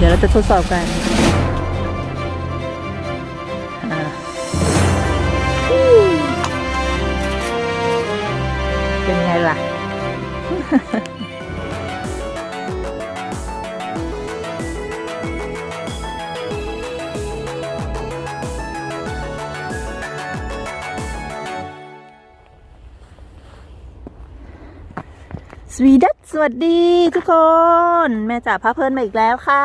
เดี๋ยวเราจะทดสอบกันเป็นไงล่ะ สวีดัสสวัสดีทุกคน แม่จ๋าพาเพลินมาอีกแล้วค่ะ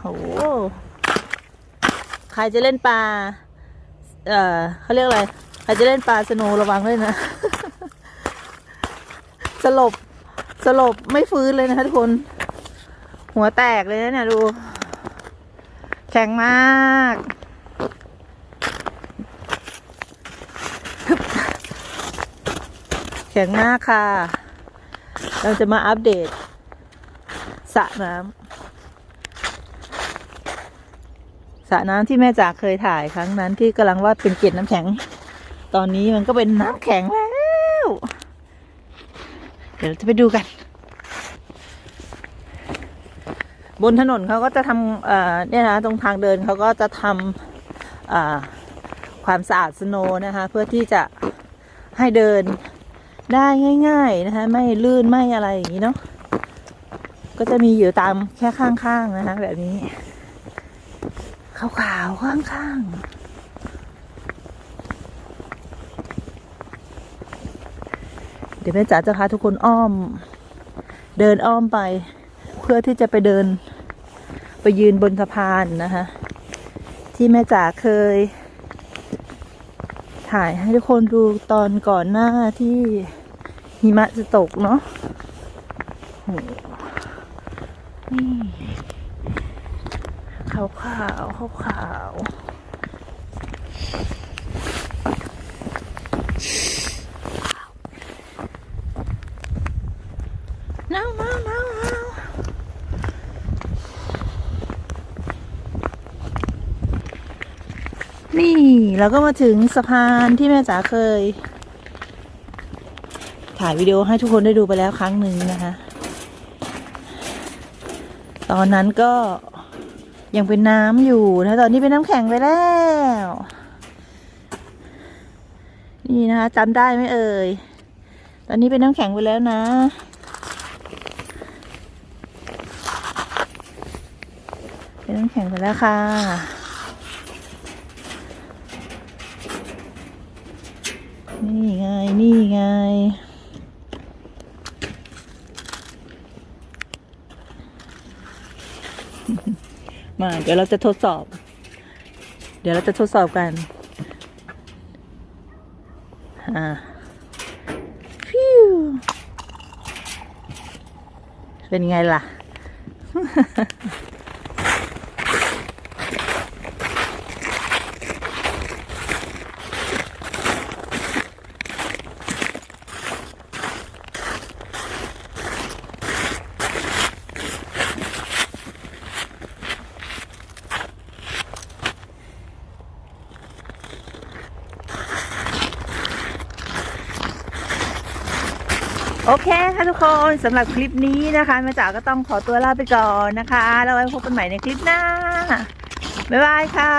โหใครจะเล่นปลา เอ่อเขาเรียกอะไร ใครจะเล่นปลาสโนระวังด้วยนะ สลบ สลบไม่ฟื้นเลยนะคะทุกคน หัวแตกเลยนะเนี่ยดู แข็งมากแข็งมากค่ะ เราจะมาอัปเดตสระน้ำสระน้ำที่แม่จ๋าเคยถ่ายครั้งนั้นที่กำลังว่าเป็นเกล็ดน้ำแข็ง ตอนนี้มันก็เป็นน้ำแข็งแล้วเดี๋ยวเราจะไปดูกัน บนถนนเขาก็จะทำเนี่ยนะตรงทางเดินเขาก็จะทำความสะอาดสโนนะคะ เพื่อที่จะให้เดิน ได้ง่าย ๆนะคะ ไม่ลื่นไม่อะไรอย่างนี้เนาะก็จะมีอยู่ตามแค่ข้างๆนะคะ แบบนี้ขาวๆข้างๆเดี๋ยวแม่จ๋าจะพาทุกคนอ้อม เดินอ้อมไป เพื่อที่จะไปเดิน ไปยืนบนสะพานนะคะ ที่แม่จ๋าเคย ถ่ายให้ทุกคนดูตอนก่อนหน้าที่ หิมะจะตกเนาะโหนี่ขาวขาวขาวขาวๆหนาวหนาวหนาวหนาวนี่เราก็มาถึงสะพานที่แม่จ๋าเคย ถ่ายวิดีโอให้ทุกคนได้ดูไปแล้วครั้งหนึ่งนะคะ ตอนนั้นก็ยังเป็นน้ำอยู่นะตอนนี้เป็นน้ำแข็งไปแล้ว นี่นะคะจำได้ไหมเอ่ย ตอนนี้เป็นน้ำแข็งไปแล้วนะเป็นน้ำแข็งไปแล้วค่ะนี่ไง นี่ไง มา เดี๋ยวเราจะทดสอบ เดี๋ยวเราจะทดสอบกันอ่าฟิวเป็นไงล่ะ โอเคค่ะทุกคนสำหรับคลิปนี้นะคะแม่จ๋าก็ต้องขอตัวลาไปก่อนนะคะ แล้วไว้พบกันใหม่ในคลิปหน้า บ๊ายบายค่ะ